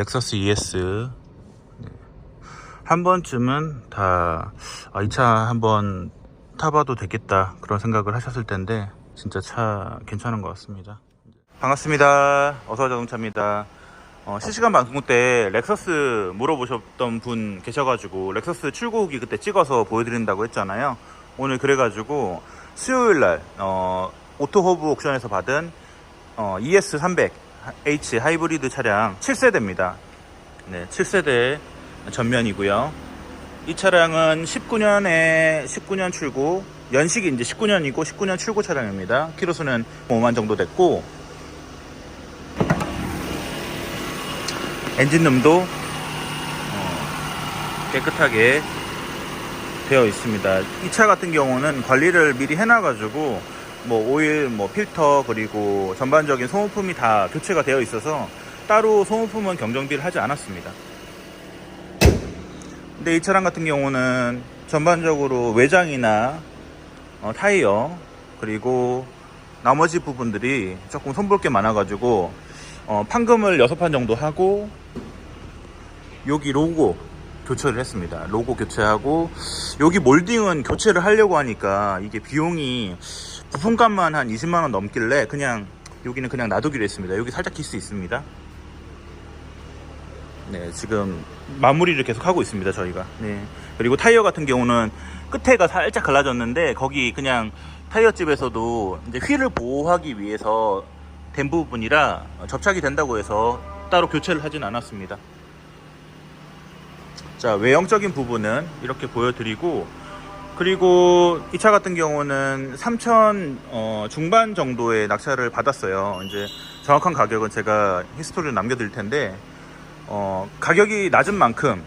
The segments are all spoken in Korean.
렉서스 ES 네. 한 번쯤은 다 이 차 한번 타봐도 되겠다 그런 생각을 하셨을 텐데 진짜 차 괜찮은 것 같습니다. 반갑습니다. 어서 자동차입니다. 어, 실시간 방송 때 렉서스 물어보셨던 분 계셔가지고 렉서스 출고 후기 그때 찍어서 보여드린다고 했잖아요. 오늘 그래가지고 수요일 날 어, 오토허브 옥션에서 받은 어, ES300 H 하이브리드 차량 7세대입니다. 네, 7세대 전면이고요. 이 차량은 19년에 19년 출고, 연식이 이제 19년이고 19년 출고 차량입니다. 키로수는 5만 정도 됐고 엔진룸도 어, 깨끗하게 되어 있습니다. 이 차 같은 경우는 관리를 미리 해놔가지고 뭐 오일, 뭐 필터 그리고 전반적인 소모품이 다 교체가 되어 있어서 따로 소모품은 경정비를 하지 않았습니다. 근데 이 차량 같은 경우는 전반적으로 외장이나 어, 타이어 그리고 나머지 부분들이 조금 손볼 게 많아가지고 어, 판금을 6판 정도 하고 여기 로고 교체를 했습니다. 로고 교체하고 여기 몰딩은 교체를 하려고 하니까 이게 비용이 부품값만 한 20만 원 넘길래 그냥 여기는 그냥 놔두기로 했습니다. 여기 살짝 기스 있습니다. 네, 지금 마무리를 계속 하고 있습니다, 저희가. 네. 그리고 타이어 같은 경우는 끝에가 살짝 갈라졌는데 거기 그냥 타이어 집에서도 이제 휠을 보호하기 위해서 된 부분이라 접착이 된다고 해서 따로 교체를 하진 않았습니다. 자, 외형적인 부분은 이렇게 보여드리고 그리고 이 차 같은 경우는 3천 어, 중반 정도의 낙찰을 받았어요. 이제 정확한 가격은 제가 히스토리를 남겨드릴 텐데 어, 가격이 낮은 만큼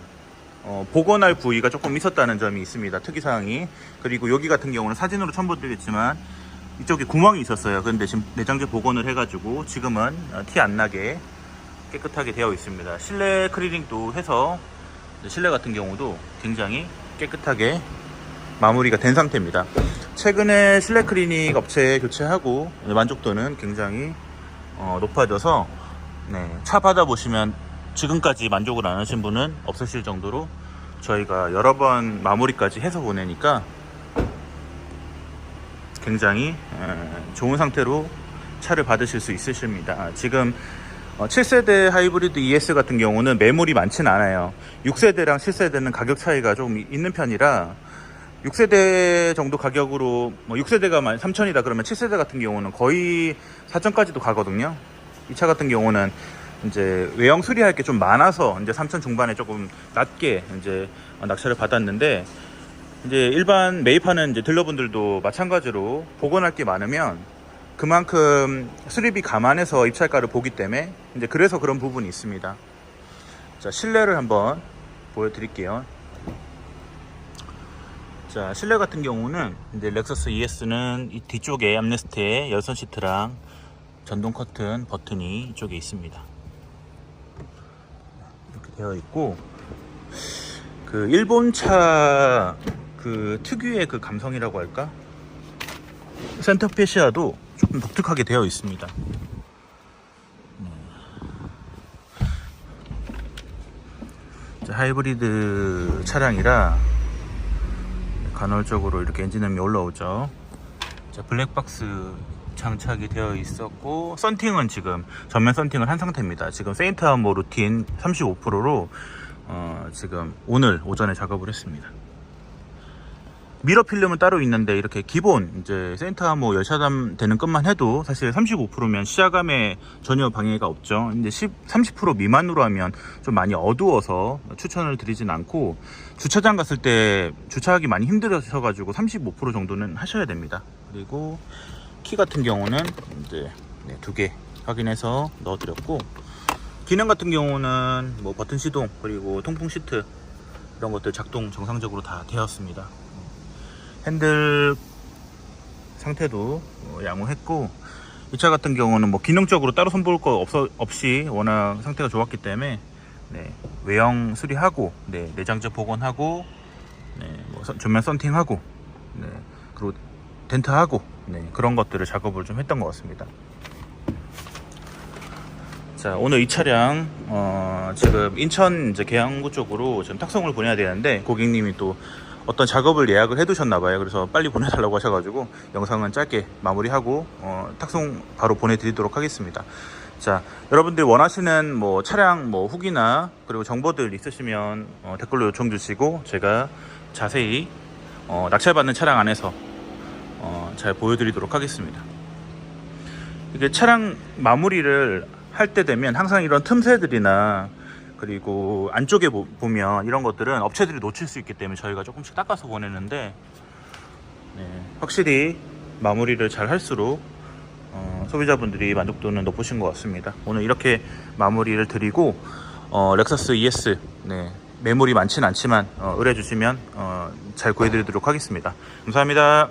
어, 복원할 부위가 조금 있었다는 점이 있습니다. 특이사항이. 그리고 여기 같은 경우는 사진으로 첨부드리겠지만 이쪽에 구멍이 있었어요. 그런데 지금 내장재 복원을 해가지고 지금은 어, 티안 나게 깨끗하게 되어 있습니다. 실내 클리닝도 해서 실내 같은 경우도 굉장히 깨끗하게 마무리가 된 상태입니다. 최근에 실내 클리닉 업체 교체하고 만족도는 굉장히 어, 높아져서 네, 차 받아보시면 지금까지 만족을 안 하신 분은 없으실 정도로 저희가 여러 번 마무리까지 해서 보내니까 굉장히 에, 좋은 상태로 차를 받으실 수 있으십니다. 지금 어, 7세대 하이브리드 ES 같은 경우는 매물이 많지는 않아요. 6세대랑 7세대는 가격 차이가 좀 있는 편이라 6세대 정도 가격으로 뭐 6세대가 3천이다 그러면 7세대 같은 경우는 거의 4천까지도 가거든요. 이 차 같은 경우는 이제 외형 수리할 게 좀 많아서 이제 3천 중반에 조금 낮게 이제 낙찰을 받았는데 이제 일반 매입하는 이제 딜러분들도 마찬가지로 복원할 게 많으면 그만큼 수리비 감안해서 입찰가를 보기 때문에 이제 그래서 그런 부분이 있습니다. 자 실내를 한번 보여드릴게요. 자 실내 같은 경우는 이제 렉서스 ES는 이 뒤쪽에 암레스트에 열선 시트랑 전동 커튼 버튼이 이쪽에 있습니다. 이렇게 되어 있고 그 일본 차그 특유의 그 감성이라고 할까? 센터 페시아도 독특하게 되어 있습니다. 네. 자, 하이브리드 차량이라 간헐적으로 이렇게 엔진음이 올라오죠. 자, 블랙박스 장착이 되어 있었고 썬팅은 지금 전면 썬팅을 한 상태입니다. 지금 세인트 아모 루틴 35%로 어, 지금 오늘 오전에 작업을 했습니다. 미러 필름은 따로 있는데 이렇게 기본 이제 센터모 열차담 되는 것만 해도 사실 35%면 시야감에 전혀 방해가 없죠. 근데 10, 30% 미만으로 하면 좀 많이 어두워서 추천을 드리진 않고 주차장 갔을 때 주차하기 많이 힘들으셔가지고 35% 정도는 하셔야 됩니다. 그리고 키 같은 경우는 이제 네, 두개 확인해서 넣어 드렸고 기능 같은 경우는 뭐 버튼 시동 그리고 통풍 시트 이런 것들 작동 정상적으로 다 되었습니다. 핸들 상태도 어, 양호했고 이 차 같은 경우는 뭐 기능적으로 따로 손볼 거 없어, 없이 워낙 상태가 좋았기 때문에 네, 외형 수리하고 네, 내장재 복원하고 네, 뭐 선- 전면 썬팅하고 네, 그리고 덴트하고 네, 그런 것들을 작업을 좀 했던 것 같습니다. 자 오늘 이 차량 어, 지금 인천 이제 계양구 쪽으로 지금 탁송을 보내야 되는데 고객님이 또 어떤 작업을 예약을 해두셨나 봐요. 그래서 빨리 보내달라고 하셔가지고 영상은 짧게 마무리하고 어, 탁송 바로 보내드리도록 하겠습니다. 자, 여러분들 원하시는 뭐 차량 뭐 후기나 그리고 정보들 있으시면 어, 댓글로 요청 주시고 제가 자세히 어, 낙찰받는 차량 안에서 어, 잘 보여드리도록 하겠습니다. 이게 차량 마무리를 할 때 되면 항상 이런 틈새들이나 그리고 안쪽에 보- 보면 이런 것들은 업체들이 놓칠 수 있기 때문에 저희가 조금씩 닦아서 보내는데 네, 확실히 마무리를 잘 할수록 어, 소비자분들이 만족도는 높으신 것 같습니다. 오늘 이렇게 마무리를 드리고 어, 렉서스 ES 네, 매물이 많진 않지만 어, 의뢰 주시면 어, 잘 구해드리도록 하겠습니다. 감사합니다.